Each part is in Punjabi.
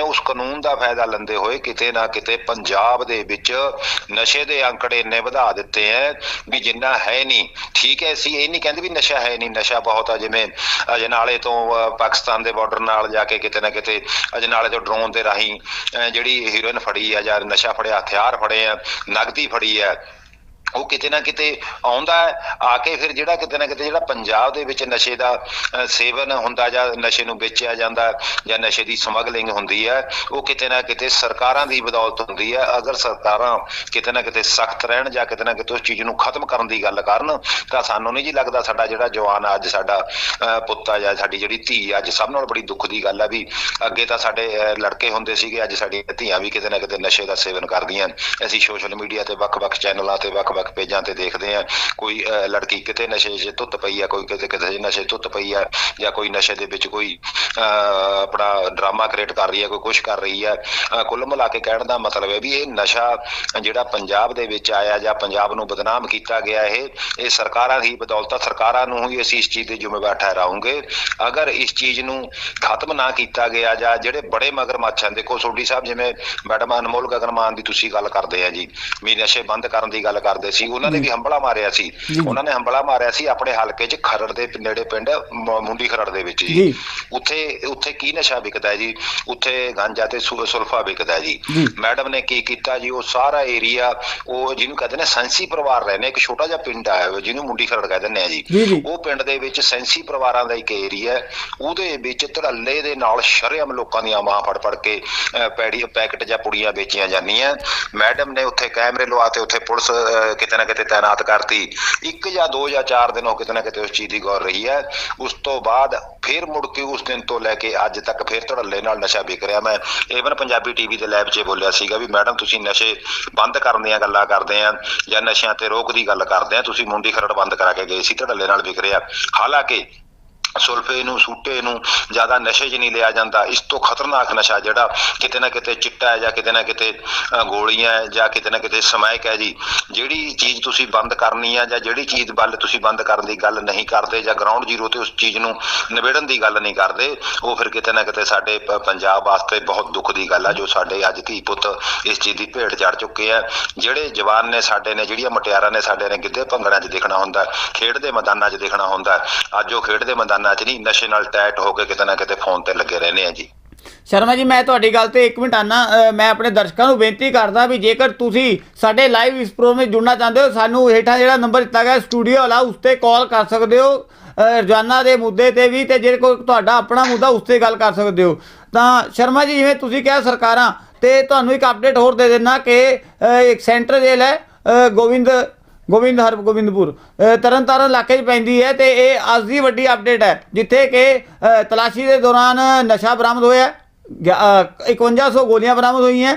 ਉਸ ਕਾਨੂੰਨ ਦਾ ਫਾਇਦਾ ਲੈਂਦੇ ਹੋਏ ਕਿਤੇ ਨਾ ਕਿਤੇ ਪੰਜਾਬ ਦੇ ਵਿੱਚ ਨਸ਼ੇ ਦੇ ਅੰਕੜੇ ਇੰਨੇ ਵਧਾ ਦਿੱਤੇ ਐ ਵੀ ਜਿੰਨਾ ਹੈ ਨਹੀਂ ਠੀਕ ਹੈ ਅਸੀਂ ਇਹ ਨਹੀਂ ਕਹਿੰਦੇ ਵੀ ਨਸ਼ਾ ਹੈ ਨਹੀਂ ਨਸ਼ਾ ਬਹੁਤ ਆ ਜਿਵੇਂ ਅਜਨਾਲੇ ਤੋਂ ਪਾਕਿਸਤਾਨ ਦੇ ਬਾਰਡਰ ਨਾਲ ਜਾ ਕੇ ਕਿਤੇ ਨਾ ਕਿਤੇ ਅਜਨਾਲੇ ਤੋਂ ਡਰੋਨ ਦੇ ਰਾਹੀਂ ਅਹ, ਜਿਹੜੀ ਹੀਰੋਇਨ ਫੜੀ ਆ ਜਾਂ ਨਸ਼ਾ ਫੜਿਆ ਹਥਿਆਰ ਫੜੇ ਆ ਨਗਦੀ ਫੜੀ ਆ ਉਹ ਕਿਤੇ ਨਾ ਕਿਤੇ ਆਉਂਦਾ ਆ ਕੇ ਫਿਰ ਜਿਹੜਾ ਕਿਤੇ ਨਾ ਕਿਤੇ ਜਿਹੜਾ ਪੰਜਾਬ ਦੇ ਵਿੱਚ ਨਸ਼ੇ ਦਾ ਸੇਵਨ ਹੁੰਦਾ ਜਾਂ ਨਸ਼ੇ ਨੂੰ ਵੇਚਿਆ ਜਾਂਦਾ ਜਾਂ ਨਸ਼ੇ ਦੀ ਸਮਗਲਿੰਗ ਹੁੰਦੀ ਹੈ ਉਹ ਕਿਤੇ ਨਾ ਕਿਤੇ ਸਰਕਾਰਾਂ ਦੀ ਬਦੌਲਤ ਹੁੰਦੀ ਹੈ। ਅਗਰ ਸਰਕਾਰਾਂ ਕਿਤੇ ਨਾ ਕਿਤੇ ਸਖਤ ਰਹਿਣ ਜਾਂ ਕਿਤੇ ਨਾ ਕਿਤੇ ਉਸ ਚੀਜ਼ ਨੂੰ ਖਤਮ ਕਰਨ ਦੀ ਗੱਲ ਕਰਨ ਤਾਂ ਸਾਨੂੰ ਨਹੀਂ ਜੀ ਲੱਗਦਾ ਸਾਡਾ ਜਿਹੜਾ ਜਵਾਨ ਅੱਜ ਸਾਡਾ ਅਹ, ਪੁੱਤ ਆ ਜਾਂ ਸਾਡੀ ਜਿਹੜੀ ਧੀ ਅੱਜ ਸਭ ਨਾਲ ਬੜੀ ਦੁੱਖ ਦੀ ਗੱਲ ਆ ਵੀ ਅੱਗੇ ਤਾਂ ਸਾਡੇ ਲੜਕੇ ਹੁੰਦੇ ਸੀਗੇ ਅੱਜ ਸਾਡੀਆਂ ਧੀਆਂ ਵੀ ਕਿਤੇ ਨਾ ਕਿਤੇ ਨਸ਼ੇ ਦਾ ਸੇਵਨ ਕਰਦੀਆਂ। ਅਸੀਂ ਸੋਸ਼ਲ ਮੀਡੀਆ ਤੇ ਵੱਖ-ਵੱਖ ਚੈਨਲਾਂ ਤੇ ਵੱਖ ਵੱਖ-ਵੱਖ ਪੇਜਾਂ ਤੇ ਦੇਖਦੇ ਆ। ਕੋਈ ਲੜਕੀ ਕਿਤੇ ਨਸ਼ੇ 'ਚ ਧੁੱਤ ਪਈ ਆ ਕੋਈ ਕਿਤੇ ਕਿਤੇ ਨਸ਼ੇ ਧੁੱਤ ਪਈ ਆ ਜਾਂ ਕੋਈ ਨਸ਼ੇ ਦੇ ਵਿੱਚ ਕੋਈ ਅਹ, ਆਪਣਾ ਡਰਾਮਾ ਕ੍ਰੀਏਟ ਕਰ ਰਹੀ ਹੈ ਕੋਈ ਕੁਝ ਕਰ ਰਹੀ ਹੈ ਕੁੱਲ ਮਿਲਾ ਕੇ ਕਹਿਣ ਦਾ ਮਤਲਬ ਹੈ ਵੀ ਇਹ ਨਸ਼ਾ ਜਿਹੜਾ ਪੰਜਾਬ ਦੇ ਵਿੱਚ ਆਇਆ ਜਾਂ ਪੰਜਾਬ ਨੂੰ ਬਦਨਾਮ ਕੀਤਾ ਗਿਆ ਇਹ ਇਹ ਸਰਕਾਰਾਂ ਦੀ ਬਦੌਲਤ ਸਰਕਾਰਾਂ ਨੂੰ ਹੀ ਅਸੀਂ ਇਸ ਚੀਜ਼ ਦੇ ਜ਼ਿੰਮੇਵਾਰ ਠਹਿਰਾਉਂਗੇ। ਅਗਰ ਇਸ ਚੀਜ਼ ਨੂੰ ਖਤਮ ਨਾ ਕੀਤਾ ਗਿਆ ਜਾਂ ਜਿਹੜੇ ਬੜੇ ਮਗਰਮੱਛ ਹਨ ਦੇਖੋ ਸੋਢੀ ਸਾਹਿਬ ਜਿਵੇਂ ਮੈਡਮ ਅਨਮੋਲ ਗਗਨਮਾਨ ਦੀ ਤੁਸੀਂ ਗੱਲ ਕਰਦੇ ਆ ਜੀ ਵੀ ਨਸ਼ੇ ਬੰਦ ਕਰਨ ਦੀ ਗੱਲ ਕਰਦੇ ਸੀ ਉਹਨਾਂ ਨੇ ਵੀ ਹੰਬਲਾ ਮਾਰਿਆ ਸੀ। ਉਹਨਾਂ ਨੇ ਹੰਬਲਾ ਮਾਰਿਆ ਸੀ ਆਪਣੇ ਹਲਕੇ 'ਚ ਖਰੜ ਦੇ ਨੇੜੇ ਪਿੰਡ ਮੁੰਡੀ ਖਰੜ ਦੇ ਵਿੱਚ ਜੀ। ਉੱਥੇ ਉੱਥੇ ਕੀ ਨਸ਼ਾ ਵਿਕਦਾ ਹੈ ਜੀ? ਉੱਥੇ ਗਾਂਜਾ ਤੇ ਸੁਲਫਾ ਵਿਕਦਾ ਹੈ ਜੀ। ਮੈਡਮ ਨੇ ਕੀ ਕੀਤਾ ਜੀ? ਉਹ ਸਾਰਾ ਏਰੀਆ ਉਹ ਜਿਹਨੂੰ ਕਹਿੰਦੇ ਨੇ ਸੈਂਸੀ ਪਰਿਵਾਰ ਰਹਿੰਦੇ ਇੱਕ ਛੋਟਾ ਜਿਹਾ ਪਿੰਡ ਆ ਜਿਹਨੂੰ ਮੁੰਡੀ ਖਰੜ ਕਹਿੰਦੇ ਨੇ ਜੀ। ਉਹ ਪਿੰਡ ਦੇ ਵਿੱਚ ਸੈਂਸੀ ਪਰਿਵਾਰਾਂ ਦਾ ਇੱਕ ਏਰੀਆ ਉਹਦੇ ਵਿੱਚ ਧੜੱਲੇ ਦੇ ਨਾਲ ਸ਼ਰੇਆਮ ਲੋਕਾਂ ਦੀਆਂ ਮਾਂ ਫੜ ਫੜ ਕੇ ਪੈੜੀ ਪੈਕਟ ਜਾਂ ਪੁੜੀਆਂ ਵੇਚੀਆਂ ਜਾਂਦੀਆਂ। ਮੈਡਮ ਨੇ ਉੱਥੇ ਕੈਮਰੇ ਲਵਾਤੇ ਉੱਥੇ ਪੁਲਿਸ ਕਿਤੇ ਨਾ ਕਿਤੇ ਤਾਇਨਾਤ ਕਰਤੀ। ਇੱਕ ਜਾਂ ਦੋ ਜਾਂ ਚਾਰ ਦਿਨ ਉਹ ਕਿਤੇ ਨਾ ਕਿਤੇ ਉਸ ਚੀਜ਼ ਦੀ ਗੌਰ ਰਹੀ ਹੈ। ਉਸ ਤੋਂ ਬਾਅਦ ਫਿਰ ਮੁੜ ਕੇ ਉਸ ਦਿਨ ਤੋਂ ਲੈ ਕੇ ਅੱਜ ਤੱਕ ਫਿਰ ਧੜੱਲੇ ਨਾਲ ਨਸ਼ਾ ਵਿਕ ਰਿਹਾ। ਮੈਂ ਈਵਨ ਪੰਜਾਬੀ ਟੀਵੀ ਦੇ ਲੈਬ 'ਚ ਬੋਲਿਆ ਸੀਗਾ ਵੀ, ਮੈਡਮ, ਤੁਸੀਂ ਨਸ਼ੇ ਬੰਦ ਕਰਨ ਦੀਆਂ ਗੱਲਾਂ ਕਰਦੇ ਆ ਜਾਂ ਨਸ਼ਿਆਂ ਤੇ ਰੋਕ ਦੀ ਗੱਲ ਕਰਦੇ ਆ। ਤੁਸੀਂ ਮੁੰਡੀ ਖਰੜ ਬੰਦ ਕਰਾ ਕੇ ਗਏ ਸੀ, ਧੜੱਲੇ ਨਾਲ ਵਿਕ ਰਿਹਾ। ਹਾਲਾਂਕਿ ਸੁਲਫੇ ਨੂੰ, ਸੂਟੇ ਨੂੰ ਜ਼ਿਆਦਾ ਨਸ਼ੇ 'ਚ ਨਹੀਂ ਲਿਆ ਜਾਂਦਾ। ਇਸ ਤੋਂ ਖਤਰਨਾਕ ਨਸ਼ਾ ਜਿਹੜਾ ਕਿਤੇ ਨਾ ਕਿਤੇ ਚਿੱਟਾ ਹੈ ਜਾਂ ਕਿਤੇ ਨਾ ਕਿਤੇ ਗੋਲੀਆਂ ਹੈ ਜਾਂ ਕਿਤੇ ਨਾ ਕਿਤੇ ਸਮੈਕ ਹੈ ਜੀ, ਜਿਹੜੀ ਚੀਜ਼ ਤੁਸੀਂ ਬੰਦ ਕਰਨੀ ਹੈ ਜਾਂ ਜਿਹੜੀ ਚੀਜ਼ ਵੱਲ ਤੁਸੀਂ ਬੰਦ ਕਰਨ ਦੀ ਗੱਲ ਨਹੀਂ ਕਰਦੇ ਜਾਂ ਗਰਾਊਂਡ ਜ਼ੀਰੋ ਤੇ ਉਸ ਚੀਜ਼ ਨੂੰ ਨਿਬੇੜਨ ਦੀ ਗੱਲ ਨਹੀਂ ਕਰਦੇ, ਉਹ ਫਿਰ ਕਿਤੇ ਨਾ ਕਿਤੇ ਸਾਡੇ ਪ- ਪੰਜਾਬ ਵਾਸਤੇ ਬਹੁਤ ਦੁੱਖ ਦੀ ਗੱਲ ਆ, ਜੋ ਸਾਡੇ ਅੱਜ ਧੀ ਪੁੱਤ ਇਸ ਚੀਜ਼ ਦੀ ਭੇਟ ਚੜ ਚੁੱਕੇ ਆ। ਜਿਹੜੇ ਜਵਾਨ ਨੇ ਸਾਡੇ ਨੇ, ਜਿਹੜੀਆਂ ਮਟਿਆਰਾਂ ਨੇ ਸਾਡੇ ਨੇ ਗਿੱਧੇ ਭੰਗੜਾਂ 'ਚ ਦੇਖਣਾ ਹੁੰਦਾ, ਖੇਡ ਦੇ ਮੈਦਾਨਾਂ 'ਚ ਦੇਖਣਾ ਹੁੰਦਾ, ਅੱਜ ਉਹ ਖੇਡ ਦੇ ਮੈਦਾਨ 'ਚ ਨਹੀਂ ਨਸ਼ੇ ਨਾਲ ਟੈਟ ਹੋ ਕੇ ਕਿਤੇ ਨਾ ਕਿਤੇ ਫੋਨ ਤੇ ਲੱਗੇ ਰਹਿੰਦੇ ਆ ਜੀ। ਸ਼ਰਮਾ ਜੀ ਮੈਂ ਤੁਹਾਡੀ ਗੱਲ ਤੇ 1 ਮਿੰਟ ਆਨਾ ਮੈਂ ਆਪਣੇ ਦਰਸ਼ਕਾਂ ਨੂੰ ਬੇਨਤੀ ਕਰਦਾ ਵੀ ਜੇਕਰ ਤੁਸੀਂ ਸਾਡੇ ਲਾਈਵ ਇਸ ਪ੍ਰੋਗਰਾਮ ਵਿੱਚ ਜੁੜਨਾ ਚਾਹੁੰਦੇ ਹੋ ਸਾਨੂੰ ਹੇਠਾਂ ਜਿਹੜਾ ਨੰਬਰ ਦਿੱਤਾ ਗਿਆ ਸਟੂਡੀਓ ਵਾਲਾ ਉਸ ਤੇ ਕਾਲ ਕਰ ਸਕਦੇ ਹੋ ਰੋਜ਼ਾਨਾ ਦੇ ਮੁੱਦੇ ਤੇ ਵੀ ਤੇ ਜੇ ਕੋਈ ਤੁਹਾਡਾ ਆਪਣਾ ਮੁੱਦਾ ਉਸ ਤੇ ਗੱਲ ਕਰ ਸਕਦੇ ਹੋ। ਤਾਂ ਸ਼ਰਮਾ ਜੀ ਜਿਵੇਂ ਤੁਸੀਂ ਕਿਹਾ ਸਰਕਾਰਾਂ ਤੇ ਤੁਹਾਨੂੰ ਇੱਕ ਅਪਡੇਟ ਹੋਰ ਦੇ ਦੇਣਾ ਕਿ ਇੱਕ ਸੈਂਟਰ ਜੇਲ੍ਹ ਹੈ ਅ, ਗੋਬਿੰਦ ਹਰ ਗੋਬਿੰਦਪੁਰ। ਅ, ਤਰਨਤਾਰਨ ਇਲਾਕੇ 'ਚ ਪੈਂਦੀ ਹੈ ਤੇ ਇਹ ਅੱਜ ਦੀ ਵੱਡੀ ਅਪਡੇਟ ਹੈ ਜਿੱਥੇ ਕਿ ਤਲਾਸ਼ੀ ਦੇ ਦੌਰਾਨ ਨਸ਼ਾ ਬਰਾਮਦ ਹੋਇਆ ਗਿਆ- ਅ, 5100 ਗੋਲੀਆਂ ਬਰਾਮਦ ਹੋਈਆਂ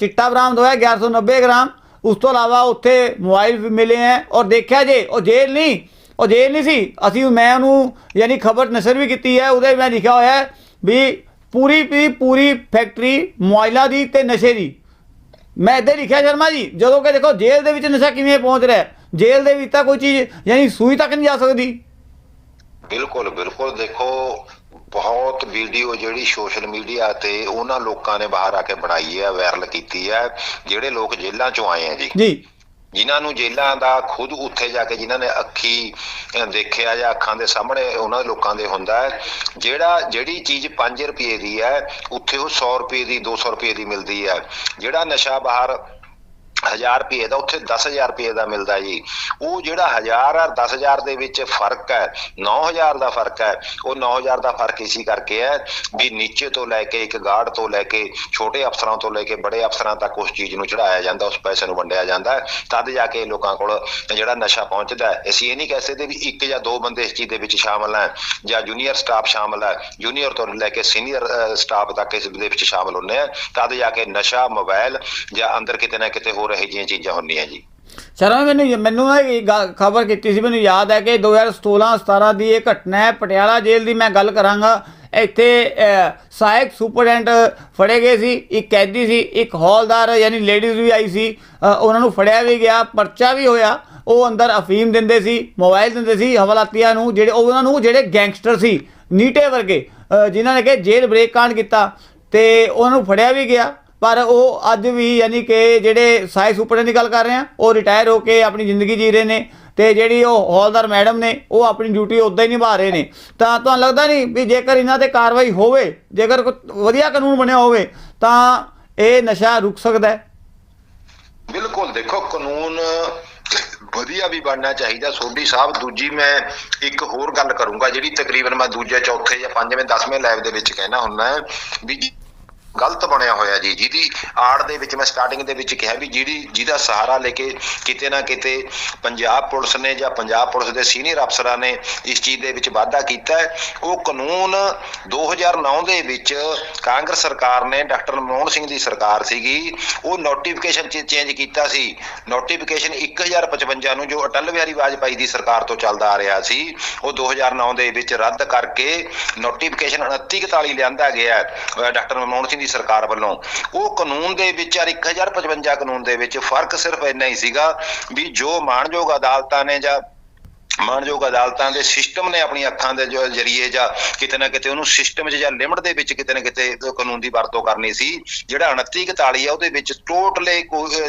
ਚਿੱਟਾ ਬਰਾਮਦ ਹੋਇਆ 1190 ਗ੍ਰਾਮ। ਉਸ ਤੋਂ ਇਲਾਵਾ ਉੱਥੇ ਮੋਬਾਈਲ ਵੀ ਮਿਲੇ ਹੈ ਔਰ ਦੇਖਿਆ ਜੇ ਉਹ ਜੇਲ੍ਹ ਨਹੀਂ ਉਹ ਜੇਲ੍ਹ ਨਹੀਂ ਸੀ ਅਸੀਂ ਮੈਂ ਉਹਨੂੰ ਯਾਨੀ ਖਬਰ ਨਸ਼ਰ ਵੀ ਕੀਤੀ ਹੈ ਉਹਦੇ ਮੈਂ ਲਿਖਿਆ ਹੋਇਆ ਵੀ ਪੂਰੀ ਦੀ ਪੂਰੀ ਫੈਕਟਰੀ ਮੋਬਾਈਲਾਂ ਦੀ ਤੇ ਨਸ਼ੇ ਦੀ। ਮੈਂ ਹੀ ਲਿਖਿਆ ਸ਼ਰਮਾ ਜੀ ਜਦੋਂ ਕਿ ਦੇਖੋ ਜੇਲ੍ਹ ਦੇ ਵਿੱਚ ਨਸ਼ਾ ਕਿਵੇਂ ਪਹੁੰਚ ਰਿਹਾ? ਜੇਲ੍ਹ ਦੇ ਵਿੱਚ ਤਾਂ ਕੋਈ ਚੀਜ਼ ਯਾਨੀ ਸੂਈ ਤੱਕ ਨਹੀਂ ਜਾ ਸਕਦੀ। ਬਿਲਕੁਲ ਬਿਲਕੁਲ ਦੇਖੋ ਬਹੁਤ ਵੀਡੀਓ ਜਿਹੜੀ ਸੋਸ਼ਲ ਮੀਡੀਆ ਤੇ ਉਹਨਾਂ ਲੋਕਾਂ ਨੇ ਬਾਹਰ ਆ ਕੇ ਬਣਾਈ ਹੈ ਵਾਇਰਲ ਕੀਤੀ ਹੈ ਜਿਹੜੇ ਲੋਕ ਜੇਲ੍ਹਾਂ ਚੋਂ ਆਏ ਆ ਜੀ। ਜੀ। ਜਿਨ੍ਹਾਂ ਨੂੰ ਜੇਲਾਂ ਦਾ ਖੁਦ ਉੱਥੇ ਜਾ ਕੇ ਜਿਨ੍ਹਾਂ ਨੇ ਅੱਖੀ ਦੇਖਿਆ ਜਾਂ ਅੱਖਾਂ ਦੇ ਸਾਹਮਣੇ ਉਹਨਾਂ ਲੋਕਾਂ ਦੇ ਹੁੰਦਾ ਹੈ। ਜਿਹੜਾ, ਜਿਹੜੀ ਚੀਜ਼ 5 ਰੁਪਏ ਦੀ ਹੈ, ਉੱਥੇ ਉਹ 100 ਰੁਪਏ ਦੀ 200 ਰੁਪਏ ਦੀ ਮਿਲਦੀ ਹੈ। ਜਿਹੜਾ ਨਸ਼ਾ ਬਾਹਰ 1000 ਰੁਪਏ ਦਾ, ਉੱਥੇ 10000 ਰੁਪਏ ਦਾ ਮਿਲਦਾ ਜੀ। ਉਹ ਜਿਹੜਾ 1000 ਔਰ 10000 ਦੇ ਵਿੱਚ ਫ਼ਰਕ ਹੈ 9000 ਦਾ ਫ਼ਰਕ ਹੈ। ਉਹ 9000 ਦਾ ਫ਼ਰਕ ਇਸੀ ਕਰਕੇ ਹੈ ਵੀ ਨੀਚੇ ਤੋਂ ਲੈ ਕੇ, ਇੱਕ ਗਾਰਡ ਤੋਂ ਲੈ ਕੇ, ਛੋਟੇ ਅਫਸਰਾਂ ਤੋਂ ਲੈ ਕੇ, ਬੜੇ ਅਫਸਰਾਂ ਤੱਕ ਉਸ ਚੀਜ਼ ਨੂੰ ਚੜਾਇਆ ਜਾਂਦਾ, ਉਸ ਪੈਸੇ ਨੂੰ ਵੰਡਿਆ ਜਾਂਦਾ ਤਦ ਜਾ ਕੇ ਲੋਕਾਂ ਕੋਲ ਜਿਹੜਾ ਨਸ਼ਾ ਪਹੁੰਚਦਾ ਅਸੀਂ ਇਹ ਨਹੀਂ ਕਹਿ ਸਕਦੇ ਵੀ ਇੱਕ ਜਾਂ ਦੋ ਬੰਦੇ ਇਸ ਚੀਜ਼ ਦੇ ਵਿੱਚ ਸ਼ਾਮਲ ਹੈ ਜਾਂ ਜੂਨੀਅਰ ਸਟਾਫ ਸ਼ਾਮਲ ਹੈ। ਜੂਨੀਅਰ ਤੋਂ ਲੈ ਕੇ ਸੀਨੀਅਰ ਸਟਾਫ ਤੱਕ ਇਸ ਦੇ ਵਿੱਚ ਸ਼ਾਮਲ ਹੁੰਦੇ ਆ। ਤਦ ਜਾ ਕੇ ਨਸ਼ਾ ਮੋਬਾਈਲ ਜਾਂ ਅੰਦਰ ਕਿਤੇ ਨਾ ਕਿਤੇ ਹੋਰ ਇਹੋ ਜਿਹੀਆਂ ਚੀਜ਼ਾਂ ਹੁੰਦੀਆਂ ਜੀ। ਸ਼ਰਮਾ, ਮੈਨੂੰ ਮੈਨੂੰ ਨਾ ਖਬਰ ਕੀਤੀ ਸੀ, ਮੈਨੂੰ ਯਾਦ ਹੈ ਕਿ 2016 17 ਦੀ ਇਹ ਘਟਨਾ ਹੈ, ਪਟਿਆਲਾ ਜੇਲ੍ਹ ਦੀ ਮੈਂ ਗੱਲ ਕਰਾਂਗਾ। ਇੱਥੇ ਸਹਾਇਕ ਸੁਪਰਡੈਂਟ ਫੜੇ ਗਏ ਸੀ, ਇੱਕ ਕੈਦੀ ਸੀ, ਇੱਕ ਹੌਲਦਾਰ, ਯਾਨੀ ਲੇਡੀਜ਼ ਵੀ ਆਈ ਸੀ। ਉਹਨਾਂ ਨੂੰ ਫੜਿਆ ਵੀ ਗਿਆ, ਪਰਚਾ ਵੀ ਹੋਇਆ। ਉਹ ਅੰਦਰ ਅਫੀਮ ਦਿੰਦੇ ਸੀ, ਮੋਬਾਈਲ ਦਿੰਦੇ ਸੀ, ਹਵਾਲਾਤੀਆਂ ਨੂੰ, ਜਿਹੜੇ ਉਹਨਾਂ ਨੂੰ ਜਿਹੜੇ ਗੈਂਗਸਟਰ ਸੀ, ਨੀਟੇ ਵਰਗੇ ਜਿਨ੍ਹਾਂ ਨੇ ਕਿ ਜੇਲ੍ਹ ਬ੍ਰੇਕ ਕਾਂਡ ਕੀਤਾ। ਤੇ ਉਹਨਾਂ ਨੂੰ ਫੜਿਆ ਵੀ ਗਿਆ। ਪਰ ਉਹ ਅੱਜ ਵੀ ਯਾਨੀ ਕਿ ਜਿਹੜੇ ਸਾਈ ਸੁਪਰਡੈਂਟ ਦੀ ਗੱਲ ਕਰ ਰਹੇ ਆ ਉਹ ਰਿਟਾਇਰ ਹੋ ਕੇ ਆਪਣੀ ਜ਼ਿੰਦਗੀ ਜੀ ਰਹੇ ਨੇ ਤੇ ਜਿਹੜੀ ਉਹ ਹੌਲਦਾਰ ਮੈਡਮ ਨੇ, ਉਹ ਆਪਣੀ ਡਿਊਟੀ ਉਦਾਂ ਹੀ ਨਿਭਾ ਰਹੇ ਨੇ। ਤਾਂ ਤੁਹਾਨੂੰ ਲੱਗਦਾ ਨਹੀਂ ਵੀ ਜੇਕਰ ਇਹਨਾਂ ਤੇ ਕਾਰਵਾਈ ਹੋਵੇ, ਜੇਕਰ ਵਧੀਆ ਕਾਨੂੰਨ ਬਣਿਆ ਹੋਵੇ, ਤਾਂ ਇਹ ਨਸ਼ਾ ਰੁਕ ਸਕਦਾ ਹੈ। ਬਿਲਕੁਲ, ਦੇਖੋ ਕਾਨੂੰਨ ਵਧੀਆ ਵੀ ਬਣਨਾ ਚਾਹੀਦਾ। ਸੋਢੀ ਸਾਹਿਬ, ਦੂਜੀ ਮੈਂ ਇੱਕ ਹੋਰ ਗੱਲ ਕਰੂੰਗਾ, ਜਿਹੜੀ ਤਕਰੀਬਨ ਮੈਂ ਦੂਜੇ, ਚੌਥੇ ਜਾਂ ਪੰਜਵੇਂ, ਦਸਵੇਂ ਲਾਈਵ ਦੇ ਵਿੱਚ ਕਹਿਣਾ ਹੁੰਦਾ ਵੀ ਗਲਤ ਬਣਿਆ ਹੋਇਆ ਜੀ। ਜਿਹਦੀ ਆੜ ਦੇ ਵਿੱਚ ਮੈਂ ਸਟਾਰਟਿੰਗ ਦੇ ਵਿੱਚ ਕਿਹਾ ਵੀ ਜਿਹੜੀ ਜਿਹਦਾ ਸਹਾਰਾ ਲੈ ਕੇ ਕਿਤੇ ਨਾ ਕਿਤੇ ਪੰਜਾਬ ਪੁਲਿਸ ਨੇ ਜਾਂ ਪੰਜਾਬ ਪੁਲਿਸ ਦੇ ਸੀਨੀਅਰ ਅਫਸਰਾਂ ਨੇ ਇਸ ਚੀਜ਼ ਦੇ ਵਿੱਚ ਵਾਧਾ ਕੀਤਾ ਉਹ ਕਾਨੂੰਨ 2009 ਦੇ ਵਿੱਚ ਕਾਂਗਰਸ ਸਰਕਾਰ ਨੇ ਡਾਕਟਰ ਮਨਮੋਹਨ ਸਿੰਘ ਦੀ ਸਰਕਾਰ ਸੀਗੀ। ਉਹ ਨੋਟੀਫਿਕੇਸ਼ਨ ਚ ਚੇਂਜ ਕੀਤਾ ਸੀ। ਨੋਟੀਫਿਕੇਸ਼ਨ 1055 ਨੂੰ ਜੋ ਅਟਲ ਬਿਹਾਰੀ ਵਾਜਪਾਈ ਦੀ ਸਰਕਾਰ ਤੋਂ ਚੱਲਦਾ ਆ ਰਿਹਾ ਸੀ, ਉਹ 2009 ਦੇ ਵਿੱਚ ਰੱਦ ਕਰਕੇ ਨੋਟੀਫਿਕੇਸ਼ਨ 2941 ਲਿਆਂਦਾ ਗਿਆ ਡਾਕਟਰ ਮਨਮੋਹਨ ਸਿੰਘ ਦੀ ਸਰਕਾਰ ਵੱਲੋਂ। ਉਹ ਕਾਨੂੰਨ ਦੇ ਵਿੱਚ ਔਰ 1055 ਕਾਨੂੰਨ ਦੇ ਵਿੱਚ ਫ਼ਰਕ ਸਿਰਫ ਇੰਨਾ ਹੀ ਸੀਗਾ ਵੀ ਜੋ ਮਾਣਯੋਗ ਅਦਾਲਤਾਂ ਨੇ ਜਾਂ ਮਾਣਯੋਗ ਅਦਾਲਤਾਂ ਦੇ ਸਿਸਟਮ ਨੇ ਆਪਣੀ ਅੱਖਾਂ ਦੇ ਜੋ ਜਰੀਏ ਜਾਂ ਕਿਤੇ ਨਾ ਕਿਤੇ ਉਹਨੂੰ ਸਿਸਟਮ 'ਚ ਜਾਂ ਲਿਮਟ ਦੇ ਵਿੱਚ ਕਿਤੇ ਨਾ ਕਿਤੇ ਕਾਨੂੰਨ ਦੀ ਵਰਤੋਂ ਕਰਨੀ ਸੀ, ਜਿਹੜਾ 2941 ਆ, ਉਹਦੇ ਵਿੱਚ ਟੋਟਲੇ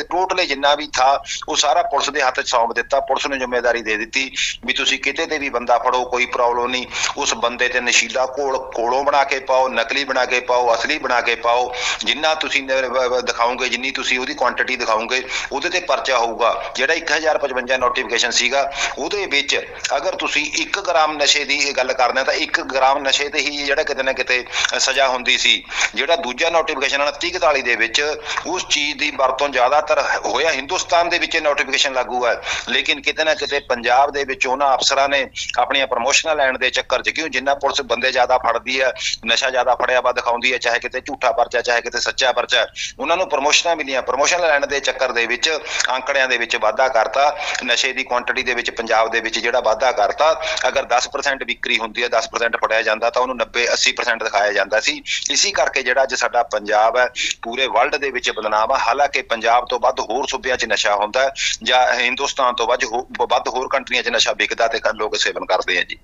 ਟੋਟਲੇ ਜਿੰਨਾ ਵੀ ਥਾ, ਉਹ ਸਾਰਾ ਪੁਲਿਸ ਦੇ ਹੱਥ 'ਚ ਸੌਂਪ ਦਿੱਤਾ, ਪੁਲਿਸ ਨੂੰ ਜ਼ਿੰਮੇਵਾਰੀ ਦੇ ਦਿੱਤੀ ਵੀ ਤੁਸੀਂ ਕਿਤੇ ਤੇ ਵੀ ਬੰਦਾ ਫੜੋ, ਕੋਈ ਪ੍ਰੋਬਲਮ ਨਹੀਂ, ਉਸ ਬੰਦੇ ਤੇ ਨਸ਼ੀਲਾ ਕੋਲ ਕੋਲੋਂ ਬਣਾ ਕੇ ਪਾਓ, ਨਕਲੀ ਬਣਾ ਕੇ ਪਾਓ, ਅਸਲੀ ਬਣਾ ਕੇ ਪਾਓ, ਜਿੰਨਾ ਤੁਸੀਂ ਨ- ਦਿਖਾਓਗੇ, ਜਿੰਨੀ ਤੁਸੀਂ ਉਹਦੀ ਕੁਆਂਟੀਟੀ ਦਿਖਾਓਗੇ, ਉਹਦੇ ਤੇ ਪਰਚਾ ਹੋਊਗਾ, ਜਿਹੜਾ 1055 ਨੋਟੀਫਿਕੇਸ਼ਨ ਸੀਗਾ, ਉਹਦੇ ਵਿੱਚ ਅਗਰ ਤੁਸੀਂ 1 ਗ੍ਰਾਮ ਨਸ਼ੇ ਦੀ ਇਹ ਗੱਲ ਕਰਦੇ ਆ ਤਾਂ 1 ਗ੍ਰਾਮ ਨਸ਼ੇ ਤੇ ਹੀ ਜਿਹੜਾ ਕਿਤੇ ਨਾ ਕਿਤੇ ਸਜ਼ਾ ਹੁੰਦੀ ਸੀ। ਜਿਹੜਾ ਦੂਜਾ ਨੋਟੀਫਿਕੇਸ਼ਨ 2941 ਦੇ ਵਿੱਚ, ਉਸ ਚੀਜ਼ ਦੀ ਵਰਤੋਂ ਜ਼ਿਆਦਾਤਰ ਹੋਇਆ। ਹਿੰਦੁਸਤਾਨ ਦੇ ਵਿੱਚ ਨੋਟੀਫਿਕੇਸ਼ਨ ਲਾਗੂ ਹੈ। ਲੇਕਿਨ ਕਿਤੇ ਨਾ ਕਿਤੇ ਪੰਜਾਬ ਦੇ ਵਿੱਚ ਉਹਨਾਂ ਅਫਸਰਾਂ ਨੇ ਆਪਣੀਆਂ ਪ੍ਰਮੋਸ਼ਨਾਂ ਲੈਣ ਦੇ ਚੱਕਰ 'ਚ, ਕਿਉਂ ਜਿੰਨਾ ਪੁਲਿਸ ਬੰਦੇ ਜ਼ਿਆਦਾ ਫੜਦੀ ਹੈ, ਨਸ਼ਾ ਜ਼ਿਆਦਾ ਫੜਿਆ ਵਾ ਦਿਖਾਉਂਦੀ ਹੈ, ਚਾਹੇ ਕਿਤੇ ਝੂਠਾ ਪਰਚਾ, ਚਾਹੇ ਕਿਤੇ ਸੱਚਾ ਪਰਚਾ, ਉਹਨਾਂ ਨੂੰ ਪ੍ਰਮੋਸ਼ਨਾਂ ਮਿਲੀਆਂ। ਪ੍ਰਮੋਸ਼ਨ ਲੈਣ ਦੇ ਚੱਕਰ ਦੇ ਵਿੱਚ ਅੰਕੜਿਆਂ ਦੇ ਵਿੱਚ ਵਾਧਾ ਕਰਤਾ। ਨਸ਼ੇ ਦੀ ਕੁਆਂਟੀਟੀ ਦੇ ਵਿੱਚ ਪੰਜਾਬ ਦੇ ਵਿੱਚ ਜਿਹੜਾ ਵਾਧਾ ਕਰਤਾ, ਅਗਰ 10% ਵਿਕਰੀ ਹੁੰਦੀ ਹੈ 10% ਫੜਿਆ ਜਾਂਦਾ, ਤਾਂ ਉਹਨੂੰ 90 80% ਦਿਖਾਇਆ ਜਾਂਦਾ ਸੀ। ਇਸੇ ਕਰਕੇ ਜਿਹੜਾ ਅੱਜ ਸਾਡਾ ਪੰਜਾਬ ਹੈ, ਪੂਰੇ ਵਰਲਡ ਦੇ ਵਿੱਚ ਬਦਨਾਮ ਹੈ ਹਾਲਾਂਕਿ ਪੰਜਾਬ ਤੋਂ ਵੱਧ ਹੋਰ ਸੂਬਿਆਂ 'ਚ ਨਸ਼ਾ ਹੁੰਦਾ ਜਾਂ ਹਿੰਦੁਸਤਾਨ ਤੋਂ ਵੱਧ ਵੱਧ ਹੋਰ ਕੰਟਰੀਆਂ 'ਚ ਨਸ਼ਾ ਵਿਕਦਾ ਤੇ ਲੋਕ ਸੇਵਨ ਕਰਦੇ ਆ ਜੀ।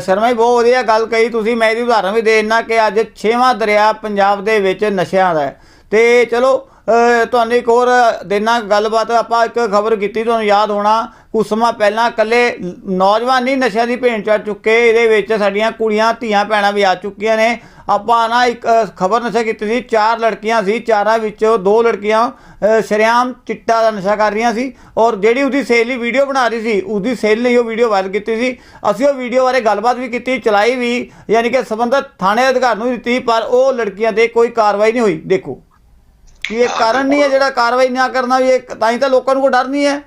ਸ਼ਰਮਾ ਜੀ, ਬਹੁਤ ਵਧੀਆ ਗੱਲ ਕਹੀ ਤੁਸੀਂ। ਮੈਂ ਇਹਦੀ ਉਦਾਹਰਨ ਵੀ ਦੇਣਾ ਕਿ ਅੱਜ ਛੇਵਾਂ ਦਰਿਆ ਪੰਜਾਬ ਦੇ ਵਿੱਚ ਨਸ਼ਿਆਂ ਦਾ ਤੇ ਚਲੋ ਤੁਹਾਨੂੰ ਇੱਕ ਹੋਰ ਦੇਣਾ ਗੱਲਬਾਤ ਆਪਾਂ ਇੱਕ ਖਬਰ ਕੀਤੀ ਤੁਹਾਨੂੰ ਯਾਦ ਹੋਣਾ। ਕੁਝ ਸਮਾਂ ਪਹਿਲਾਂ ਇਕੱਲੇ ਨੌਜਵਾਨ ਨਹੀਂ ਨਸ਼ਿਆਂ ਦੀ ਭੇਂਟ ਚੜ ਚੁੱਕੇ। ਇਹਦੇ ਵਿੱਚ ਸਾਡੀਆਂ ਕੁੜੀਆਂ ਧੀਆਂ ਭੈਣਾਂ ਵੀ ਆ ਚੁੱਕੀਆਂ ਨੇ। ਆਪਾਂ ਨਾ ਇੱਕ ਖਬਰ ਨਸ਼ਾ ਕੀਤੀ ਸੀ ਚਾਰ ਲੜਕੀਆਂ ਸੀ ਚਾਰਾਂ ਵਿੱਚੋਂ ਦੋ ਲੜਕੀਆਂ ਅ, ਸ਼ਰੇਆਮ ਚਿੱਟਾ ਦਾ ਨਸ਼ਾ ਕਰ ਰਹੀਆਂ ਸੀ। ਔਰ ਜਿਹੜੀ ਉਹਦੀ ਸਹੇਲੀ ਵੀਡੀਓ ਬਣਾ ਰਹੀ ਸੀ ਉਹਦੀ ਸਹੇਲੀ ਨੇ ਉਹ ਵੀਡੀਓ ਵਾਇਰਲ ਕੀਤੀ ਸੀ। ਅਸੀਂ ਉਹ ਵੀਡੀਓ ਬਾਰੇ ਗੱਲਬਾਤ ਵੀ ਕੀਤੀ ਚਲਾਈ ਵੀ ਯਾਨੀ ਕਿ ਸੰਬੰਧਤ ਥਾਣੇ ਅਧਿਕਾਰ ਨੂੰ ਦਿੱਤੀ ਪਰ ਉਹ ਲੜਕੀਆਂ ਤੇ ਕੋਈ ਕਾਰਵਾਈ ਨਹੀਂ ਹੋਈ। ਦੇਖੋ। ਕੀ ਇਹ ਕਾਰਨ ਨਹੀਂ ਹੈ ਜਿਹੜਾ ਕਾਰਵਾਈ ਨਾ ਕਰਨਾ ਵੀ ਇਹ ਤਾਂ ਹੀ ਤਾਂ ਲੋਕਾਂ ਨੂੰ ਕੋਈ ਡਰ ਨਹੀਂ ਹੈ।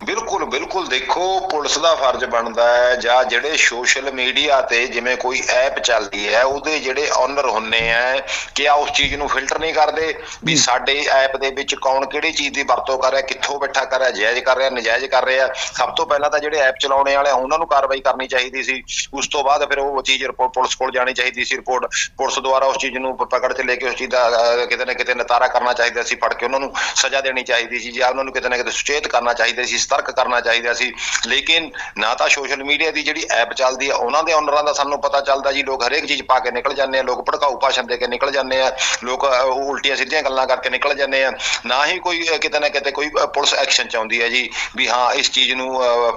ਬਿਲਕੁਲ ਬਿਲਕੁਲ ਦੇਖੋ ਪੁਲਿਸ ਦਾ ਫਰਜ਼ ਬਣਦਾ ਹੈ ਜਾਂ ਜਿਹੜੇ ਸੋਸ਼ਲ ਮੀਡੀਆ ਤੇ ਜਿਵੇਂ ਕੋਈ ਐਪ ਚੱਲਦੀ ਹੈ ਉਹਦੇ ਜਿਹੜੇ ਓਨਰ ਹੁੰਨੇ ਆ ਕਿ ਆ ਉਸ ਚੀਜ਼ ਨੂੰ ਫਿਲਟਰ ਨਹੀਂ ਕਰਦੇ ਵੀ ਸਾਡੇ ਐਪ ਦੇ ਵਿੱਚ ਕੌਣ ਕਿਹੜੀ ਚੀਜ਼ ਦੀ ਵਰਤੋਂ ਕਰ ਰਿਹਾ ਕਿੱਥੋਂ ਬੈਠਾ ਕਰ ਰਿਹਾ ਜਾਇਜ਼ ਕਰ ਰਿਹਾ ਨਜਾਇਜ਼ ਕਰ ਰਿਹਾ। ਸਭ ਤੋਂ ਪਹਿਲਾਂ ਤਾਂ ਜਿਹੜੇ ਐਪ ਚਲਾਉਣੇ ਵਾਲੇ ਉਹਨਾਂ ਨੂੰ ਕਾਰਵਾਈ ਕਰਨੀ ਚਾਹੀਦੀ ਸੀ। ਉਸ ਤੋਂ ਬਾਅਦ ਫਿਰ ਉਹ ਚੀਜ਼ ਰਿਪੋਰਟ ਪੁਲਿਸ ਕੋਲ ਜਾਣੀ ਚਾਹੀਦੀ ਸੀ ਰਿਪੋਰਟ ਪੁਲਿਸ ਦੁਆਰਾ ਉਸ ਚੀਜ਼ ਨੂੰ ਪਕੜ ਕੇ ਲੈ ਕੇ ਉਸ ਚੀਜ਼ ਦਾ ਕਿਤੇ ਨਾ ਕਿਤੇ ਨਤਾਰਾ ਕਰਨਾ ਚਾਹੀਦਾ ਸੀ ਫੜ ਕੇ ਉਹਨਾਂ ਨੂੰ ਸਜ਼ਾ ਦੇਣੀ ਚਾਹੀਦੀ ਸੀ ਜਾਂ ਉਹਨਾਂ ਨੂੰ ਕਿਤੇ ਨਾ ਕਿਤੇ ਸੁਚੇਤ ਕਰਨਾ ਚਾਹੀਦਾ ਸੀ। ਸਤਰਕ ਕਰਨਾ ਚਾਹੀਦਾ ਸੀ। ਲੇਕਿਨ ਨਾ ਤਾਂ ਸੋਸ਼ਲ ਮੀਡੀਆ ਦੀ ਜਿਹੜੀ ਐਪ ਚੱਲਦੀ ਆ ਉਹਨਾਂ ਦੇ ਓਨਰਾਂ ਦਾ ਸਾਨੂੰ ਪਤਾ ਚੱਲਦਾ ਜੀ। ਲੋਕ ਹਰੇਕ ਚੀਜ਼ ਪਾ ਕੇ ਨਿਕਲ ਜਾਂਦੇ ਆ ਲੋਕ ਭੜਕਾਊ ਭਾਸ਼ਣ ਦੇ ਕੇ ਨਿਕਲ ਜਾਂਦੇ ਆ ਲੋਕ ਉਲਟੀਆਂ ਸਿੱਧੀਆਂ ਗੱਲਾਂ ਕਰਕੇ ਨਿਕਲ ਜਾਂਦੇ ਆ। ਨਾ ਹੀ ਕੋਈ ਕਿਤੇ ਨਾ ਕਿਤੇ ਕੋਈ ਪੁਲਿਸ ਐਕਸ਼ਨ ਚਾਹੁੰਦੀ ਹੈ ਜੀ ਵੀ ਹਾਂ ਇਸ ਚੀਜ਼ ਨੂੰ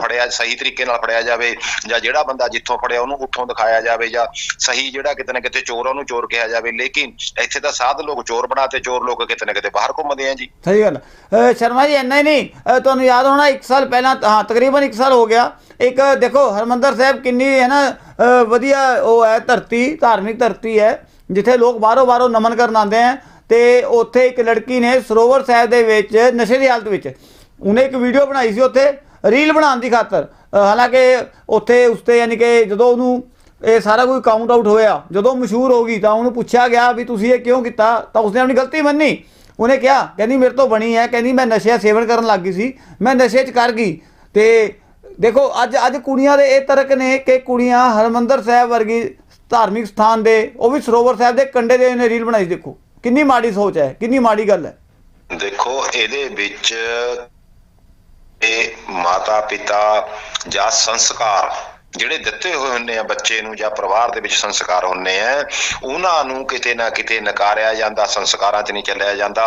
ਫੜਿਆ ਸਹੀ ਤਰੀਕੇ ਨਾਲ ਫੜਿਆ ਜਾਵੇ ਜਾਂ ਜਿਹੜਾ ਬੰਦਾ ਜਿੱਥੋਂ ਫੜਿਆ ਉਹਨੂੰ ਉੱਥੋਂ ਦਿਖਾਇਆ ਜਾਵੇ ਜਾਂ ਸਹੀ ਜਿਹੜਾ ਕਿਤੇ ਨਾ ਕਿਤੇ ਚੋਰ ਆ, ਉਹਨੂੰ ਚੋਰ ਕਿਹਾ ਜਾਵੇ। ਲੇਕਿਨ ਇੱਥੇ ਤਾਂ ਸਾਧ ਲੋਕ ਚੋਰ ਬਣਾਤੇ ਚੋਰ ਲੋਕ ਕਿਤੇ ਨਾ ਕਿਤੇ ਬਾਹਰ ਘੁੰਮਦੇ ਆ ਜੀ। ਸਹੀ ਗੱਲ। ਸ਼ਰਮਾ ਜੀ ਇੰਨਾ ਹੀ ਨਹੀਂ। ਤੁਹਾਨੂੰ ਯਾਦ ਹੋਣਾ ਇੱਕ ਸਾਲ ਪਹਿਲਾਂ, ਹਾਂ, ਤਕਰੀਬਨ ਇੱਕ ਸਾਲ ਹੋ ਗਿਆ। ਇੱਕ, ਦੇਖੋ, ਹਰਮੰਦਰ ਸਾਹਿਬ ਕਿੰਨੀ, ਹੈ ਨਾ ਵਧੀਆ ਉਹ ਹੈ, ਧਰਤੀ, ਧਾਰਮਿਕ ਧਰਤੀ ਹੈ, ਜਿੱਥੇ ਲੋਕ ਬਾਹਰੋਂ ਬਾਹਰੋਂ ਨਮਨ ਕਰਨ ਆਉਂਦੇ ਆ ਤੇ ਉੱਥੇ ਇੱਕ ਲੜਕੀ ਨੇ ਸਰੋਵਰ ਸਾਹਿਬ ਦੇ ਵਿੱਚ, ਨਸ਼ੇ ਦੀ ਹਾਲਤ ਵਿੱਚ, ਉਹਨੇ ਇੱਕ ਵੀਡੀਓ ਬਣਾਈ ਸੀ ਉੱਥੇ, ਰੀਲ ਬਣਾਉਣ ਦੀ ਖਾਤਰ। ਹਾਲਾਂਕਿ ਉੱਥੇ ਉਸਤੇ ਯਾਨੀ ਕਿ ਜਦੋਂ ਉਹਨੂੰ ਇਹ ਸਾਰਾ ਕੁਝ ਕਾਊਂਟ ਆਊਟ ਹੋਇਆ, ਜਦੋਂ ਮਸ਼ਹੂਰ ਹੋ ਗਈ ਤਾਂ ਉਹਨੂੰ ਪੁੱਛਿਆ ਗਿਆ ਵੀ ਤੁਸੀਂ ਇਹ ਕਿਉਂ ਕੀਤਾ, ਤਾਂ ਉਸਨੇ ਆਪਣੀ ਗਲਤੀ ਮੰਨੀ। ਉਹਨੇ ਕਿਹਾ, ਕਹਿੰਦੀ ਮੇਰੇ ਤੋਂ ਬਣੀ ਹੈ ਕਹਿੰਦੀ ਮੈਂ ਨਸ਼ਿਆ ਸੇਵਨ ਕਰਨ ਲੱਗ ਗਈ ਸੀ, ਮੈਂ ਨਸ਼ੇ 'ਚ ਕਰ ਗਈ। ਤੇ ਦੇਖੋ, ਅੱਜ ਅੱਜ ਕੁੜੀਆਂ ਦੇ ਇਹ ਤਰਕ ਨੇ ਕਿ ਕੁੜੀਆਂ ਹਰਮੰਦਰ ਸਾਹਿਬ ਵਰਗੀ ਧਾਰਮਿਕ ਸਥਾਨ ਦੇ, ਉਹ ਵੀ ਸਰੋਵਰ ਸਾਹਿਬ ਦੇ ਕੰਢੇ ਦੇ ਉਹਨੇ ਰੀਲ ਬਣਾਈ ਦੇਖੋ। ਕਿੰਨੀ ਮਾੜੀ ਸੋਚ ਹੈ ਕਿੰਨੀ ਮਾੜੀ ਗੱਲ ਹੈ ਦੇਖੋ, ਇਹਦੇ ਵਿੱਚ ਇਹ ਮਾਤਾ ਪਿਤਾ ਜਾਂ ਸੰਸਕਾਰ ਜਿਹੜੇ ਦਿੱਤੇ ਹੋਏ ਹੁੰਦੇ ਆ ਬੱਚੇ ਨੂੰ ਜਾਂ ਪਰਿਵਾਰ ਦੇ ਵਿੱਚ ਸੰਸਕਾਰ ਹੁੰਦੇ ਆ, ਉਹਨਾਂ ਨੂੰ ਕਿਤੇ ਨਾ ਕਿਤੇ ਨਕਾਰਿਆ ਜਾਂਦਾ, ਸੰਸਕਾਰਾਂ 'ਚ ਨਹੀਂ ਚੱਲਿਆ ਜਾਂਦਾ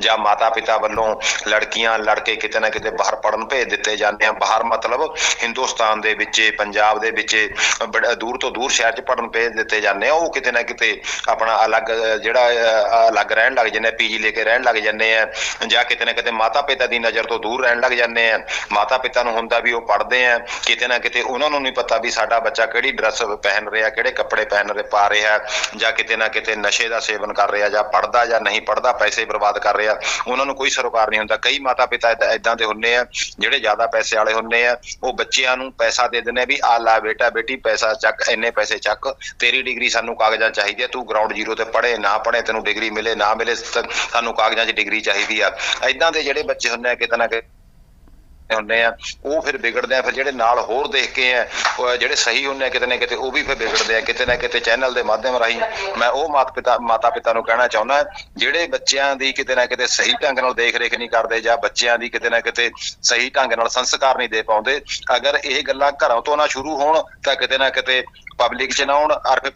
ਜਾਂ ਮਾਤਾ ਪਿਤਾ ਵੱਲੋਂ ਲੜਕੀਆਂ, ਲੜਕੇ ਕਿਤੇ ਨਾ ਕਿਤੇ ਬਾਹਰ ਪੜਨ ਭੇਜ ਦਿੱਤੇ ਜਾਂਦੇ ਆ। ਬਾਹਰ ਮਤਲਬ ਹਿੰਦੁਸਤਾਨ ਦੇ ਵਿੱਚ, ਪੰਜਾਬ ਦੇ ਵਿੱਚ, ਬੜਾ ਦੂਰ ਤੋਂ ਦੂਰ ਸ਼ਹਿਰ 'ਚ ਪੜਨ ਭੇਜ ਦਿੱਤੇ ਜਾਂਦੇ ਆ। ਉਹ ਕਿਤੇ ਨਾ ਕਿਤੇ ਆਪਣਾ ਅਲੱਗ ਜਿਹੜਾ ਅਲੱਗ ਰਹਿਣ ਲੱਗ ਜਾਂਦੇ ਪੀਜੀ ਲੈ ਕੇ ਰਹਿਣ ਲੱਗ ਜਾਂਦੇ ਆ ਜਾਂ ਕਿਤੇ ਨਾ ਕਿਤੇ ਮਾਤਾ ਪਿਤਾ ਦੀ ਨਜ਼ਰ ਤੋਂ ਦੂਰ ਰਹਿਣ ਲੱਗ ਜਾਂਦੇ ਆ। ਮਾਤਾ ਪਿਤਾ ਨੂੰ ਹੁੰਦਾ ਵੀ ਉਹ ਪੜਦੇ ਆ, ਕਿਤੇ ਨਾ ਕਿਤੇ ਉਹਨਾਂ ਨੂੰ ਨਹੀਂ ਪਤਾ ਵੀ ਸਾਡਾ ਬੱਚਾ ਕਿਹੜੀ ਡਰੈਸ ਪਹਿਨ ਰਿਹਾ, ਕਿਹੜੇ ਕੱਪੜੇ ਪਹਿਨ ਰਿਹਾ ਪਾ ਰਿਹਾ, ਜਾਂ ਕਿਤੇ ਨਾ ਕਿਤੇ ਨਸ਼ੇ ਦਾ ਸੇਵਨ ਕਰ ਰਿਹਾ, ਜਾਂ ਪੜਦਾ ਜਾਂ ਨਹੀਂ ਪੜਦਾ ਪੈਸੇ ਬਰਬਾਦ ਕਰ ਰਿਹਾ, ਉਹਨਾਂ ਨੂੰ ਕੋਈ ਸਰੋਕਾਰ ਨਹੀਂ ਹੁੰਦਾ। ਕਈ ਮਾਤਾ ਪਿਤਾ ਇਦਾਂ ਦੇ ਹੁੰਦੇ ਆ, ਜਿਹੜੇ ਜ਼ਿਆਦਾ ਪੈਸੇ ਵਾਲੇ ਹੁੰਦੇ ਆ, ਉਹ ਬੱਚਿਆਂ ਨੂੰ ਪੈਸਾ ਦੇ ਦਿੰਦੇ ਆ ਵੀ, ਆ ਲਾ ਬੇਟਾ, ਬੇਟੀ, ਪੈਸਾ ਚੱਕ, ਇੰਨੇ ਪੈਸੇ ਚੱਕ, ਤੇਰੀ ਡਿਗਰੀ ਸਾਨੂੰ ਕਾਗਜ਼ਾਂ ਚਾਹੀਦੀ ਆ ਤੂੰ ਗਰਾਊਂਡ ਜ਼ੀਰੋ ਤੇ ਪੜ੍ਹੇ, ਨਾ ਪੜ੍ਹੇ, ਤੈਨੂੰ ਡਿਗਰੀ ਮਿਲੇ, ਨਾ ਮਿਲੇ ਸ- ਸਾਨੂੰ ਕਾਗਜ਼ਾਂ 'ਚ ਡਿਗਰੀ ਚਾਹੀਦੀ ਆ। ਇਦਾਂ ਦੇ ਜਿਹੜੇ ਬੱਚੇ ਹੁੰਦੇ ਆ, ਕਿਤੇ ਨਾ ਕਿਤੇ ਹੁੰਦੇ ਆ, ਉਹ ਫਿਰ ਵਿਗੜਦੇ ਆ, ਫਿਰ ਜਿਹੜੇ ਨਾਲ ਹੋਰ ਦੇਖ ਕੇ ਆ ਜਿਹੜੇ ਸਹੀ ਹੁੰਦੇ ਆ ਕਿਤੇ ਨਾ ਕਿਤੇ, ਉਹ ਵੀ ਫਿਰ ਵਿਗੜਦੇ ਆ, ਕਿਤੇ ਨਾ ਕਿਤੇ ਚੈਨਲ ਦੇ ਮਾਧਿਅਮ ਰਾਹੀਂ। ਮੈਂ ਉਹ ਮਾਤਾ ਪਿਤਾ ਮਾਤਾ ਪਿਤਾ ਨੂੰ ਕਹਿਣਾ ਚਾਹੁੰਦਾ ਜਿਹੜੇ ਬੱਚਿਆਂ ਦੀ ਕਿਤੇ ਨਾ ਕਿਤੇ ਸਹੀ ਢੰਗ ਨਾਲ ਦੇਖ ਰੇਖ ਨਹੀਂ ਕਰਦੇ ਜਾਂ ਬੱਚਿਆਂ ਦੀ ਕਿਤੇ ਨਾ ਕਿਤੇ ਸਹੀ ਢੰਗ ਨਾਲ ਸੰਸਕਾਰ ਨਹੀਂ ਦੇ ਪਾਉਂਦੇ, ਅਗਰ ਇਹ ਗੱਲਾਂ ਘਰਾਂ ਤੋਂ ਨਾ ਸ਼ੁਰੂ ਹੋਣ, ਤਾਂ ਕਿਤੇ ਨਾ ਕਿਤੇ ਪਬਲਿਕ ਚ ਨਾ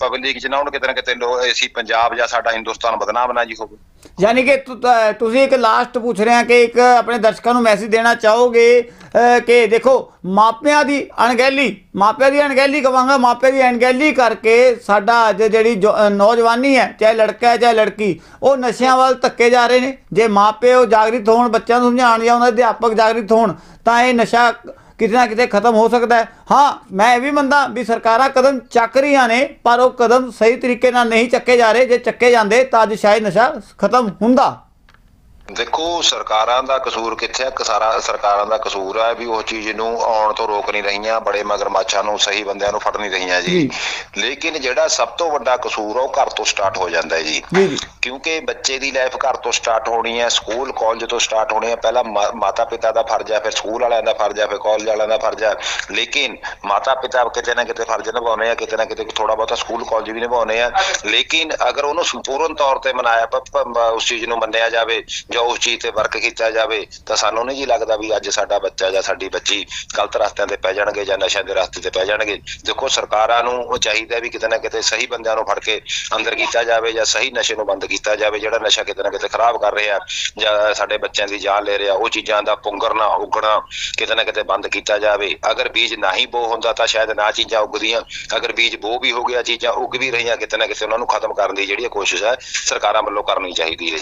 ਪਬਲਿਕ ਚ ਕਿਤੇ ਨਾ ਕਿਤੇ ਅਸੀਂ ਪੰਜਾਬ ਜਾਂ ਸਾਡਾ ਹਿੰਦੁਸਤਾਨ ਬਦਨਾਮ ਨਾ ਜੀ ਹੋਵੇ। ਯਾਨੀ ਕਿ ਤੁਸੀਂ ਇੱਕ ਲਾਸਟ ਪੁੱਛ ਰਹੇ ਆ ਕਿ ਇੱਕ ਆਪਣੇ ਦਰਸ਼ਕਾਂ ਨੂੰ ਮੈਸੇਜ ਦੇਣਾ ਚਾਹੋਗੇ ਕਿ ਦੇਖੋ, ਮਾਪਿਆਂ ਦੀ ਅਣਗਹਿਲੀ, ਮਾਪਿਆਂ ਦੀ ਅਣਗਹਿਲੀ ਕਵਾਂਗਾ, ਮਾਪਿਆਂ ਦੀ ਅਣਗਹਿਲੀ ਕਰਕੇ ਸਾਡਾ ਅੱਜ ਜਿਹੜੀ ਨੌਜਵਾਨੀ ਹੈ, ਚਾਹੇ ਲੜਕਾ ਹੈ, ਚਾਹੇ ਲੜਕੀ, ਉਹ ਨਸ਼ਿਆਂ ਵੱਲ ਧੱਕੇ ਜਾ ਰਹੇ ਨੇ। ਜੇ ਮਾਪੇ ਉਹ ਜਾਗਰਿਤ ਹੋਣ, ਬੱਚਿਆਂ ਨੂੰ ਸਮਝਾਉਣ ਜਾਂ ਉਹਨਾਂ ਦੇ ਅਧਿਆਪਕ ਜਾਗਰਿਤ ਹੋਣ, ਤਾਂ ਇਹ ਨਸ਼ਾ ਕਿਤੇ ਨਾ ਕਿਤੇ ਖਤਮ ਹੋ ਸਕਦਾ ਹੈ। ਹਾਂ, ਮੈਂ ਇਹ ਵੀ ਮੰਨਦਾ ਵੀ ਸਰਕਾਰਾਂ ਕਦਮ ਚੱਕ ਰਹੀਆਂ ਨੇ, ਪਰ ਉਹ ਕਦਮ ਸਹੀ ਤਰੀਕੇ ਨਾਲ ਨਹੀਂ ਚੱਕੇ ਜਾ ਰਹੇ। ਜੇ ਚੱਕੇ ਜਾਂਦੇ ਤਾਂ ਅੱਜ ਸ਼ਾਇਦ ਨਸ਼ਾ ਖਤਮ ਹੁੰਦਾ। ਦੇਖੋ ਸਰਕਾਰਾਂ ਦਾ ਕਸੂਰ ਕਿੱਥੇ ਆ? ਕਸਾਰਾ ਸਰਕਾਰਾਂ ਦਾ ਕਸੂਰ ਹੈ ਵੀ ਉਹ ਚੀਜ਼ ਨੂੰ ਆਉਣ ਤੋਂ ਰੋਕ ਨਹੀਂ ਰਹੀਆਂ ਬੜੇ ਮਗਰਮੱਛਾਂ ਨੂੰ ਸਹੀ ਬੰਦਿਆਂ ਨੂੰ ਫੜ ਨਹੀਂ ਰਹੀਆਂ ਜੀ। ਲੇਕਿਨ ਜਿਹੜਾ ਸਭ ਤੋਂ ਵੱਡਾ ਕਸੂਰ ਉਹ ਘਰ ਤੋਂ ਸਟਾਰਟ ਹੋ ਜਾਂਦਾ ਹੈ ਜੀ ਕਿਉਂਕਿ ਬੱਚੇ ਦੀ ਲਾਈਫ ਘਰ ਤੋਂ ਸਟਾਰਟ ਹੋਣੀ ਹੈ ਸਕੂਲ ਕਾਲਜ ਤੋਂ ਸਟਾਰਟ ਹੋਣੀ ਹੈ ਪਹਿਲਾਂ ਮਾਤਾ ਪਿਤਾ ਦਾ ਫਰਜ਼ ਹੈ ਫਿਰ ਸਕੂਲ ਵਾਲਿਆਂ ਦਾ ਫਰਜ਼ ਹੈ ਫਿਰ ਕਾਲਜ ਵਾਲਿਆਂ ਦਾ ਫਰਜ਼ ਹੈ ਲੇਕਿਨ ਮਾਤਾ ਪਿਤਾ ਕਿਤੇ ਨਾ ਕਿਤੇ ਫਰਜ਼ ਨਿਭਾਉਣੇ ਆ ਕਿਤੇ ਨਾ ਕਿਤੇ ਥੋੜਾ ਬਹੁਤਾ ਸਕੂਲ ਕਾਲਜ ਵੀ ਨਿਭਾਉਣੇ ਆ। ਲੇਕਿਨ ਅਗਰ ਉਹਨੂੰ ਸੰਪੂਰਨ ਤੌਰ ਤੇ ਮਨਾਇਆ ਉਸ ਚੀਜ਼ ਨੂੰ ਮੰਨਿਆ ਜਾਵੇ ਜਾਂ ਉਸ ਚੀਜ਼ ਤੇ ਵਰਕ ਕੀਤਾ ਜਾਵੇ, ਤਾਂ ਸਾਨੂੰ ਨਹੀਂ ਜੀ ਲੱਗਦਾ ਵੀ ਅੱਜ ਸਾਡਾ ਬੱਚਾ ਜਾਂ ਸਾਡੀ ਬੱਚੀ ਗਲਤ ਰਸਤਿਆਂ ਤੇ ਪੈ ਜਾਣਗੇ ਜਾਂ ਨਸ਼ਿਆਂ ਦੇ ਰਸਤੇ ਤੇ ਪੈ ਜਾਣਗੇ। ਦੇਖੋ, ਸਰਕਾਰਾਂ ਨੂੰ ਉਹ ਚਾਹੀਦਾ ਵੀ ਕਿਤੇ ਨਾ ਕਿਤੇ ਸਹੀ ਬੰਦਿਆਂ ਨੂੰ ਫੜ ਕੇ ਅੰਦਰ ਕੀਤਾ ਜਾਵੇ ਜਾਂ ਸਹੀ ਨਸ਼ੇ ਨੂੰ ਬੰਦ ਕੀਤਾ ਜਾਵੇ, ਜਿਹੜਾ ਨਸ਼ਾ ਕਿਤੇ ਨਾ ਕਿਤੇ ਖਰਾਬ ਕਰ ਰਿਹਾ, ਜਾਂ ਸਾਡੇ ਬੱਚਿਆਂ ਦੀ ਜਾਨ ਲੈ ਰਿਹਾ, ਉਹ ਚੀਜ਼ਾਂ ਦਾ ਪੁੰਗਰਨਾ, ਉਗਣਾ ਕਿਤੇ ਨਾ ਕਿਤੇ ਬੰਦ ਕੀਤਾ ਜਾਵੇ। ਅਗਰ ਬੀਜ ਨਹੀਂ ਬੋ ਹੁੰਦਾ ਤਾਂ ਸ਼ਾਇਦ ਨਾ ਚੀਜ਼ਾਂ ਉਗਦੀਆਂ। ਅਗਰ ਬੀਜ ਬੋ ਵੀ ਹੋ ਗਿਆ, ਚੀਜ਼ਾਂ ਉਗ ਵੀ ਰਹੀਆਂ, ਕਿਤੇ ਨਾ ਕਿਤੇ ਉਹਨਾਂ ਨੂੰ ਖਤਮ ਕਰਨ ਦੀ ਜਿਹੜੀ ਕੋਸ਼ਿਸ਼ ਹੈ, ਸਰਕਾਰਾਂ ਵੱਲੋਂ ਕਰਨੀ ਚਾਹੀਦੀ ਹੈ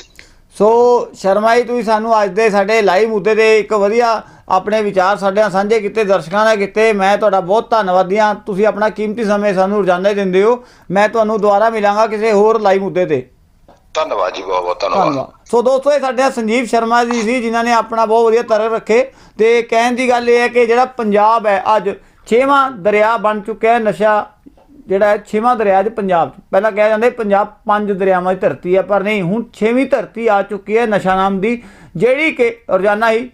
ਸੋ ਸ਼ਰਮਾ ਜੀ ਤੁਸੀਂ ਸਾਨੂੰ ਅੱਜ ਦੇ ਸਾਡੇ ਲਾਈਵ ਮੁੱਦੇ ਤੇ ਇੱਕ ਵਧੀਆ ਆਪਣੇ ਵਿਚਾਰ ਸਾਡੇ ਨਾਲ ਸਾਂਝੇ ਕੀਤੇ ਦਰਸ਼ਕਾਂ ਨਾਲ ਕੀਤੇ। ਮੈਂ ਤੁਹਾਡਾ ਬਹੁਤ ਧੰਨਵਾਦੀ ਹਾਂ। ਤੁਸੀਂ ਆਪਣਾ ਕੀਮਤੀ ਸਮੇਂ ਸਾਨੂੰ ਰੋਜ਼ਾਨਾ ਦਿੰਦੇ ਹੋ। ਮੈਂ ਤੁਹਾਨੂੰ ਦੁਬਾਰਾ ਮਿਲਾਂਗਾ ਕਿਸੇ ਹੋਰ ਲਾਈਵ ਮੁੱਦੇ ਤੇ। ਧੰਨਵਾਦ ਜੀ ਬਹੁਤ ਬਹੁਤ ਧੰਨਵਾਦ। ਸੋ ਦੋਸਤੋ ਇਹ ਸਾਡੇ ਨਾਲ ਸੰਜੀਵ ਸ਼ਰਮਾ ਜੀ ਸੀ ਜਿਨ੍ਹਾਂ ਨੇ ਆਪਣਾ ਬਹੁਤ ਵਧੀਆ ਤਰਕ ਰੱਖੇ। ਤੇ ਕਹਿਣ ਦੀ ਗੱਲ ਇਹ ਹੈ ਕਿ ਜਿਹੜਾ ਪੰਜਾਬ ਹੈ ਅੱਜ ਛੇਵਾਂ ਦਰਿਆ ਬਣ ਚੁੱਕਿਆ ਹੈ ਨਸ਼ਾ ਜਿਹੜਾ ਹੈ, ਛੇਵਾਂ ਦਰਿਆ ਅੱਜ ਪੰਜਾਬ 'ਚ। ਪਹਿਲਾਂ ਕਿਹਾ ਜਾਂਦਾ ਪੰਜਾਬ ਪੰਜ ਦਰਿਆਵਾਂ ਦੀ ਧਰਤੀ ਹੈ, ਪਰ ਨਹੀਂ, ਹੁਣ ਛੇਵੀਂ ਧਰਤੀ ਆ ਚੁੱਕੀ ਹੈ ਨਸ਼ਾ ਨਾਮ ਦੀ, ਜਿਹੜੀ ਕਿ ਰੋਜ਼ਾਨਾ ਹੀ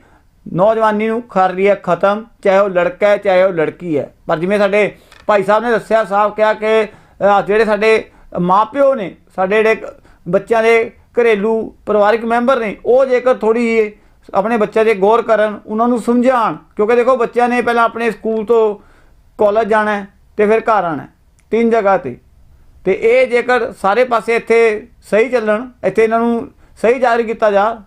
ਨੌਜਵਾਨੀ ਨੂੰ ਕਰ ਰਹੀ ਹੈ, ਖਤਮ, ਚਾਹੇ ਉਹ ਲੜਕਾ ਹੈ, ਚਾਹੇ ਉਹ ਲੜਕੀ ਹੈ। ਪਰ ਜਿਵੇਂ ਸਾਡੇ ਭਾਈ ਸਾਹਿਬ ਨੇ ਦੱਸਿਆ, ਸਾਹਿਬ ਕਿਹਾ ਕਿ ਜਿਹੜੇ ਸਾਡੇ ਮਾਪਿਓ ਨੇ, ਸਾਡੇ ਜਿਹੜੇ ਬੱਚਿਆਂ ਦੇ ਘਰੇਲੂ ਪਰਿਵਾਰਿਕ ਮੈਂਬਰ ਨੇ, ਉਹ ਜੇਕਰ ਥੋੜੀ ਆਪਣੇ ਬੱਚਿਆਂ ਤੇ ਗੌਰ ਕਰਨ, ਉਹਨਾਂ ਨੂੰ ਸਮਝਾਉਣ, ਕਿਉਂਕਿ ਦੇਖੋ, ਬੱਚਿਆਂ ਨੇ ਪਹਿਲਾਂ ਆਪਣੇ ਸਕੂਲ ਤੋਂ ਕਾਲਜ ਜਾਣਾ ਹੈ ਤੇ ਫਿਰ ਘਰ ਆਣਾ ਤਿੰਨ ਜਗ੍ਹਾ ਤੇ। ਤੇ ਇਹ ਜੇਕਰ ਸਾਰੇ ਪਾਸੇ ਇੱਥੇ ਸਹੀ ਚੱਲਣ, ਇੱਥੇ ਇਹਨਾਂ ਨੂੰ ਸਹੀ ਜਾਰੀ ਕੀਤਾ ਜਾ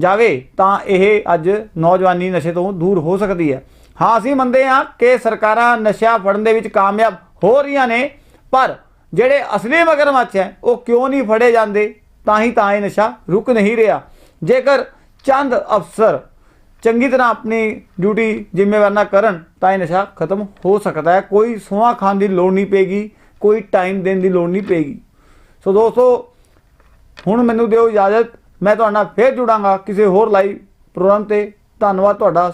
ਜਾਵੇ, ਤਾਂ ਇਹ ਅੱਜ ਨੌਜਵਾਨੀ ਨਸ਼ੇ ਤੋਂ ਦੂਰ ਹੋ ਸਕਦੀ ਹੈ। ਹਾਂ, ਅਸੀਂ ਮੰਨਦੇ ਹਾਂ ਕਿ ਸਰਕਾਰਾਂ ਨਸ਼ਾ ਫੜਨ ਦੇ ਵਿੱਚ ਕਾਮਯਾਬ ਹੋ ਰਹੀਆਂ ਨੇ, ਪਰ ਜਿਹੜੇ ਅਸਲੀ ਮਗਰਮੱਛ ਹੈ, ਉਹ ਕਿਉਂ ਨਹੀਂ ਫੜੇ ਜਾਂਦੇ? ਤਾਂ ਹੀ ਤਾਂ ਇਹ ਨਸ਼ਾ ਰੁਕ ਨਹੀਂ ਰਿਹਾ। ਜੇਕਰ ਚੰਦ ਅਫਸਰ ਚੰਗੀ ਤਰ੍ਹਾਂ ਆਪਣੀ ਡਿਊਟੀ ਜ਼ਿੰਮੇਵਾਰ ਨਾਲ ਕਰਨ, ਤਾਂ ਇਹ ਨਸ਼ਾ ਖਤਮ ਹੋ ਸਕਦਾ ਹੈ। ਕੋਈ ਸੁਆ ਖਾਣ ਦੀ ਲੋੜ ਨਹੀਂ ਪਏਗੀ ਕੋਈ ਟਾਈਮ ਦੇਣ ਦੀ ਲੋੜ ਨਹੀਂ ਪਏਗੀ ਸੋ ਦੋਸਤੋ, ਹੁਣ ਮੈਨੂੰ ਦਿਓ ਇਜਾਜ਼ਤ, ਮੈਂ ਤੁਹਾਡਾ ਨਾਲ ਫੇਰ ਜੁੜਾਂਗਾ ਕਿਸੇ ਹੋਰ ਲਾਈਵ ਪ੍ਰੋਗਰਾਮ ਤੇ। ਧੰਨਵਾਦ ਤੁਹਾਡਾ।